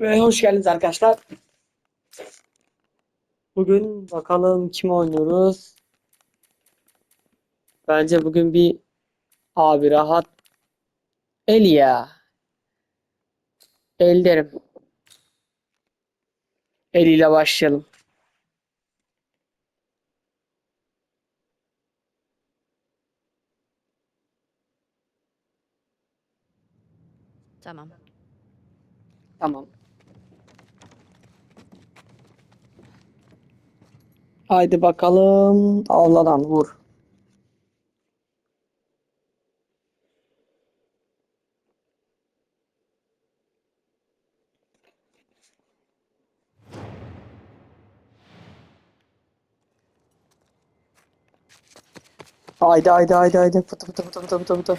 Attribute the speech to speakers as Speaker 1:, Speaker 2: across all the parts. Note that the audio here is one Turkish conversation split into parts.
Speaker 1: Ve hoş geldiniz arkadaşlar. Bugün bakalım kim oynuyoruz. Bence bugün bir abi rahat el ya. El derim. El ile başlayalım.
Speaker 2: Tamam.
Speaker 1: Tamam. Haydi bakalım. Avladan vur. Haydi haydi haydi haydi. Fıtı fıtı fıtı fıtı fıtı fıtı.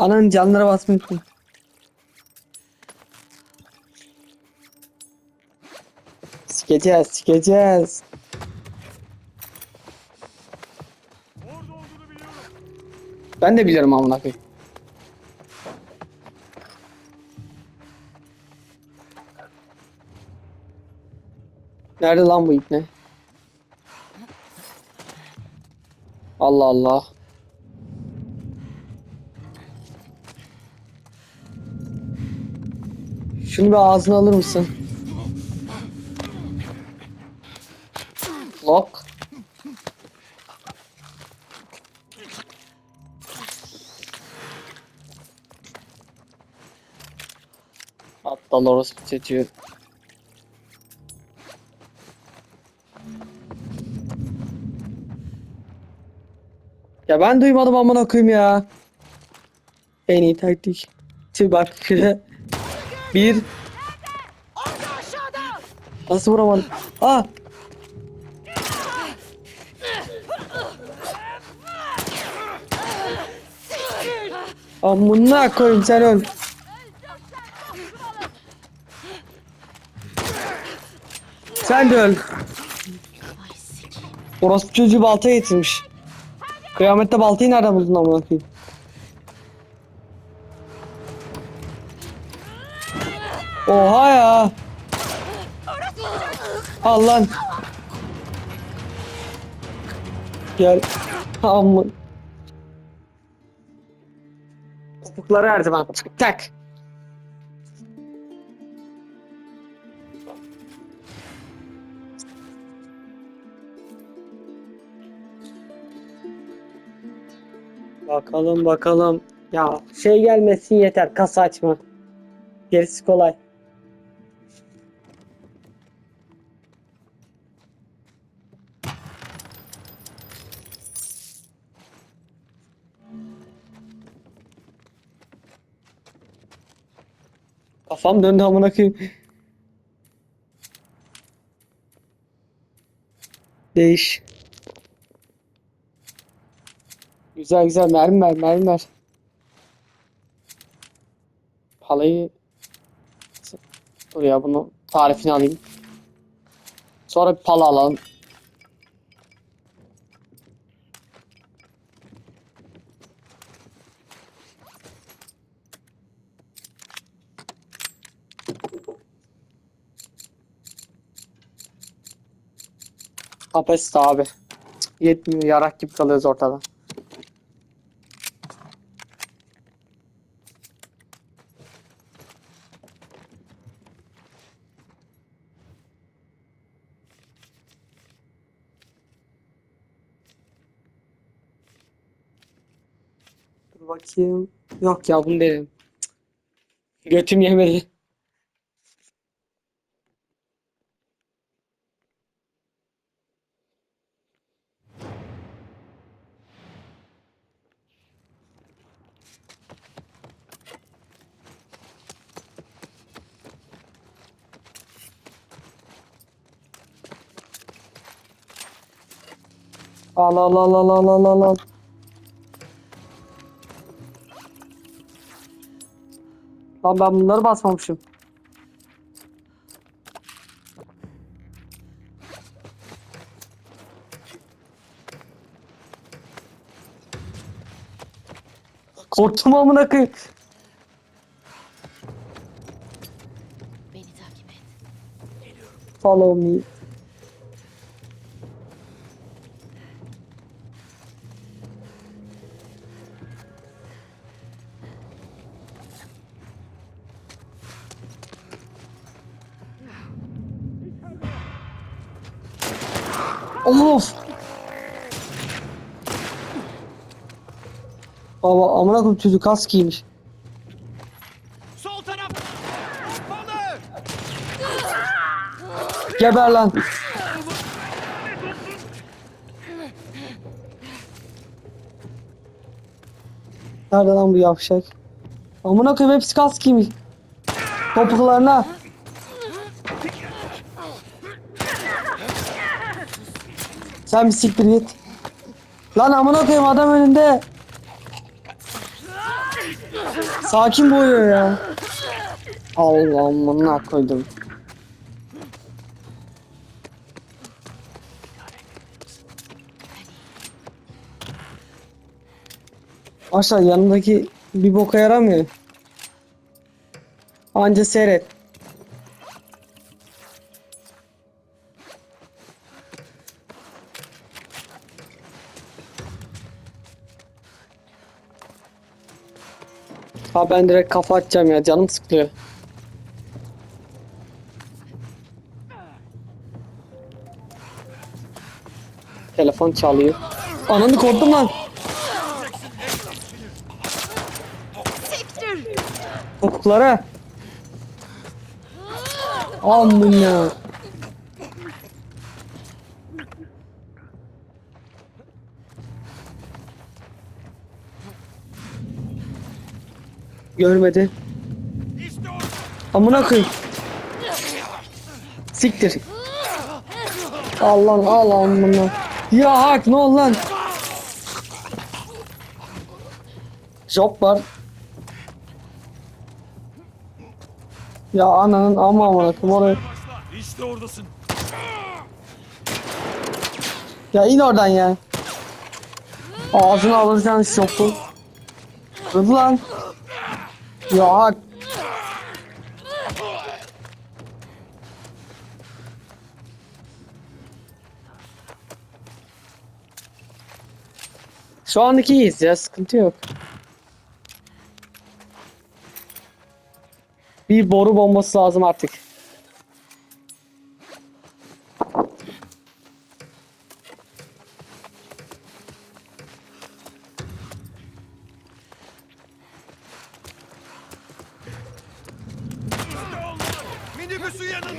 Speaker 1: Ananın canlara basmıyorsun. Sikeceğiz, sikeceğiz. Ben de biliyorum amına koyayım. Nerede lan bu ipne? Allah Allah. Şunu bir ağzına alır mısın? Lock. Aptal orospu çocuğu. Ya ben duymadım amına koyayım ya. En iyi taktik. Şimdi bak. Bir. Nasıl vuramadım? Aa! Amına koyayım sen öl. Sen de öl. Orospu çocuğu balta getirmiş. Kıyamette baltayı nereden buldun amına koyayım? Al lan. Gel. Amma. Topukları her zaman. Tak. Bakalım bakalım. Ya şey gelmesin yeter. Kasa açma. Gerisi kolay. Kafam döndü amına koyayım. Değiş. Güzel güzel mermi ver mermi ver. Palayı Dur ya bunu tarifini alayım. Sonra bir pala alalım. Kapasite abi. Yetmiyor yarak gibi kalıyoruz ortada. Dur bakayım. Yok ya bunu. Cık. Götüm yemedi. Al al al al al al al. Lan ben bunları basmamışım. Korktum amına koyayım. Follow me. Baba amına koyayım çocuk kas giymiş.
Speaker 3: Sol taraf! Balı!
Speaker 1: Geber lan. Nerede lan bu yavşak? Amına koyayım hepsi kas giymiş. Topuklarına. Sen bir siktir git. Lan amına koyayım adam önünde. Sakin boyuyor ya. Allah amına koydum. Aşağı yanındaki bir boka yaramıyor. Anca seyret. Ha ben direkt kafa atacağım ya canım sıkılıyor. Telefon çalıyor. Ananı korktum lan. Topuklara. Amına. Görmedi. Amına koyayım. Siktir. Al lan al amına. Ya hak ne ol lan. Job var. Ya ananın ama amına oraya.
Speaker 3: İşte oradasın!
Speaker 1: Ya in oradan ya. Ağzını alırsan şoku. Kız lan. Ya. Şu anlık iyiyiz ya sıkıntı yok. Bir boru bombası lazım artık.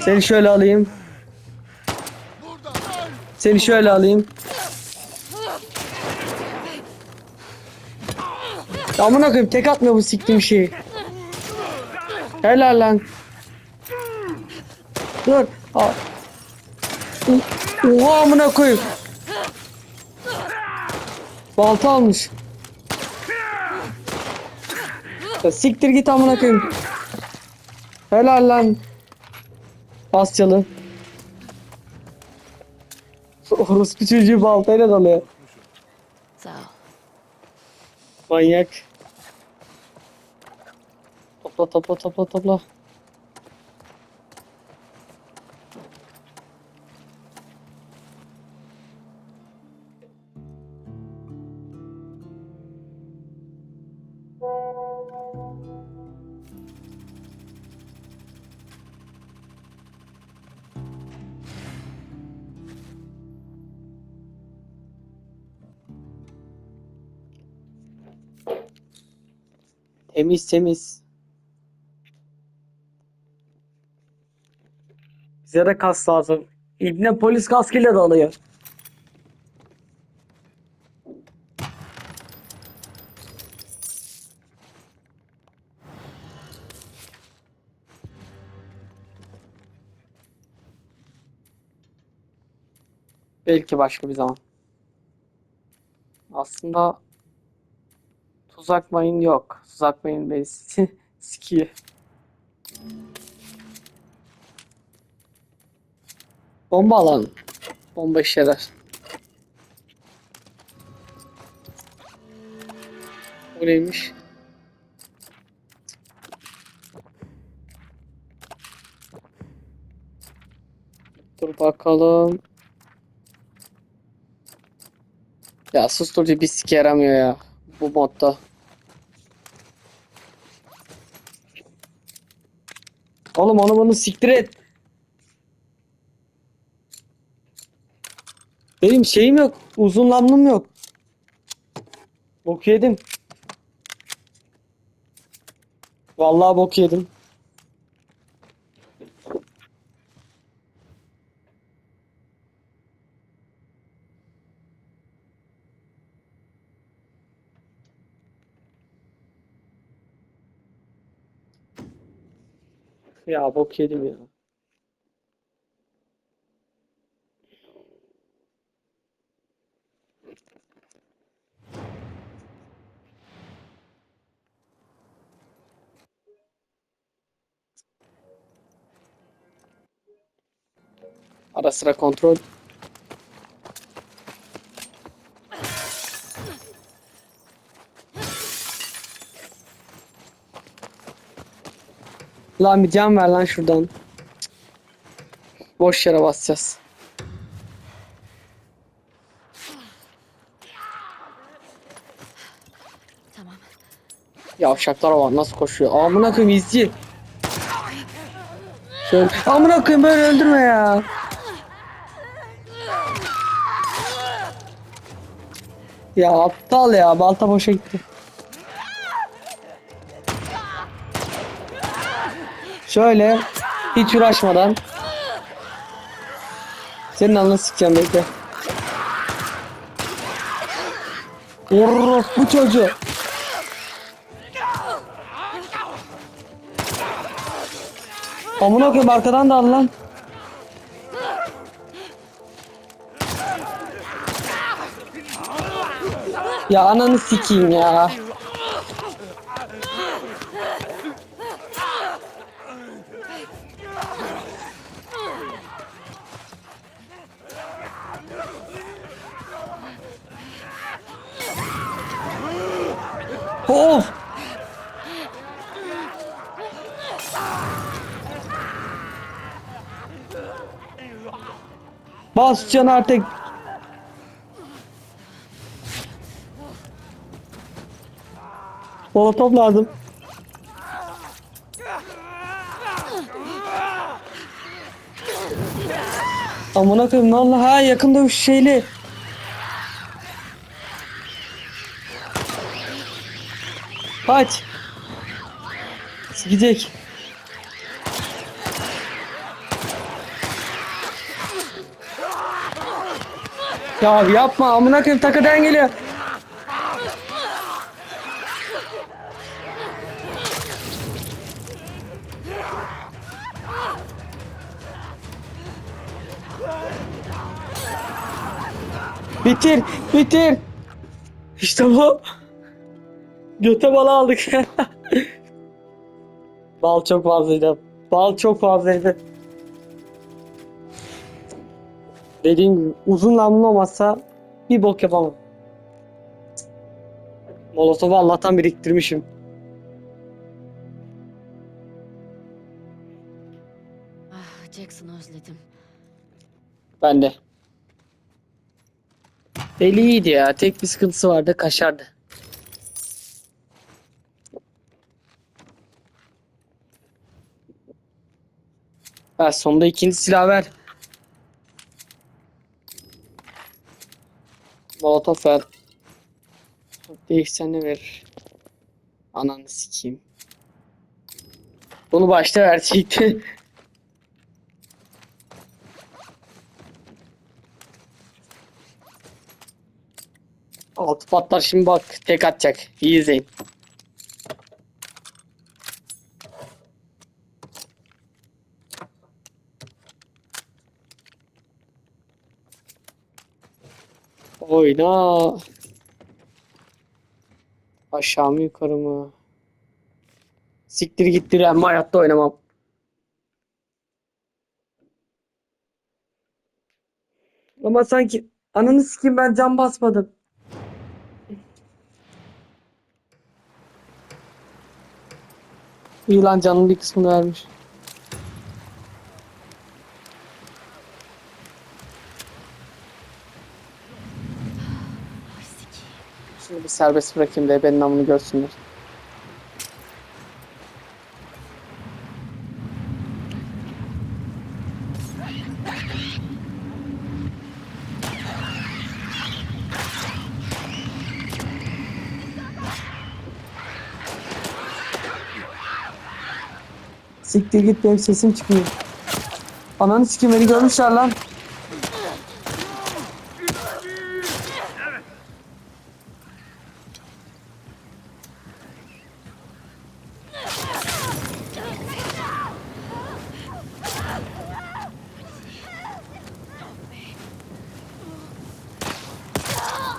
Speaker 1: Seni şöyle alayım. Seni şöyle alayım. Amına koyayım tek atmıyor bu siktiğim şeyi. Helal lan. Dur. Aa. Oha amına koyayım. Balta almış. Ya siktir git amına koyayım. Helal lan. Asyalı. Orospu çocuğu baltayla dalıyor. Manyak. Topla topla topla topla. Temiz temiz. Bize de kas lazım. İbne polis kaskıyla dalıyor. Belki başka bir zaman. Aslında Tuzak mayın yok. Tuzak mayın beni sikiyor. Bomba alan. Bomba işe yarar. Bu neymiş? Dur bakalım. Ya susturucu bir sik yaramıyor ya bu modda. Oğlum onu bunu siktir et. Benim şeyim yok. Uzun namlum yok. Bok yedim. Vallahi bok yedim. Ya bok yedim ya. Ara sıra kontrol. Lan bir can ver lan şuradan. Boş yere basacağız.
Speaker 2: Tamam.
Speaker 1: Yavşaklar var nasıl koşuyor? Amına koyayım izci. Şöyle. Amına koyayım böyle öldürme ya. Ya aptal ya balta boşa gitti. Şöyle hiç uğraşmadan senin alnını sikeceğim bekle. Vurur bu çocuğu. Amına koyayım arkadan da al lan. Ya ananı sikeyim ya. Bas can artık. Molotof lazım. Amına koyayım ne oldu? Ha yakın dövüş şeyli. Kaç. Gidecek. Ya yapma amına koyayım takadan geliyor. Bitir, bitir. İşte bu. Göte balı aldık. Bal çok fazlaydı. Bal çok fazlaydı. Dediğim gibi uzun namlu olmazsa bir bok yapamam. Molotof'u Allah'tan biriktirmişim.
Speaker 2: Ah, Jackson'ı özledim.
Speaker 1: Ben de. Deli iyiydi ya. Tek bir sıkıntısı vardı. Kaşardı. Ha, sonunda ikinci silah ver. Molotof ver. Değişsen ne verir? Ananı sikeyim. Bunu başta verecekti. Altı patlar şimdi bak tek atacak. İyi izleyin. Oyna. Aşağı mı yukarı mı? Siktir gittir ama hayatta oynamam. Ama sanki ananı sikeyim ben cam basmadım. İyi lan canın bir kısmını vermiş. Serbest bırakayım da benim namını görsünler. Siktir git benim sesim çıkmıyor. Ananı sikeyim beni görmüşler lan.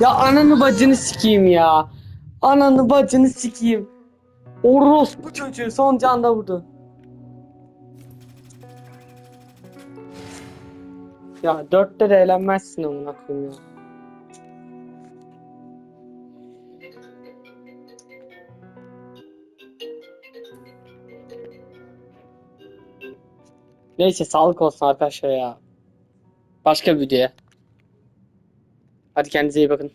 Speaker 1: Ya ananı bacını sikeyim ya. Ananı bacını sikeyim. Orospu çocuğu son canda vurdu. Ya dörtte de eğlenmezsin amına koyayım ya. Neyse sağlık olsun arkadaşlar ya. Başka bir videoya. Hadi kendinize iyi bakın.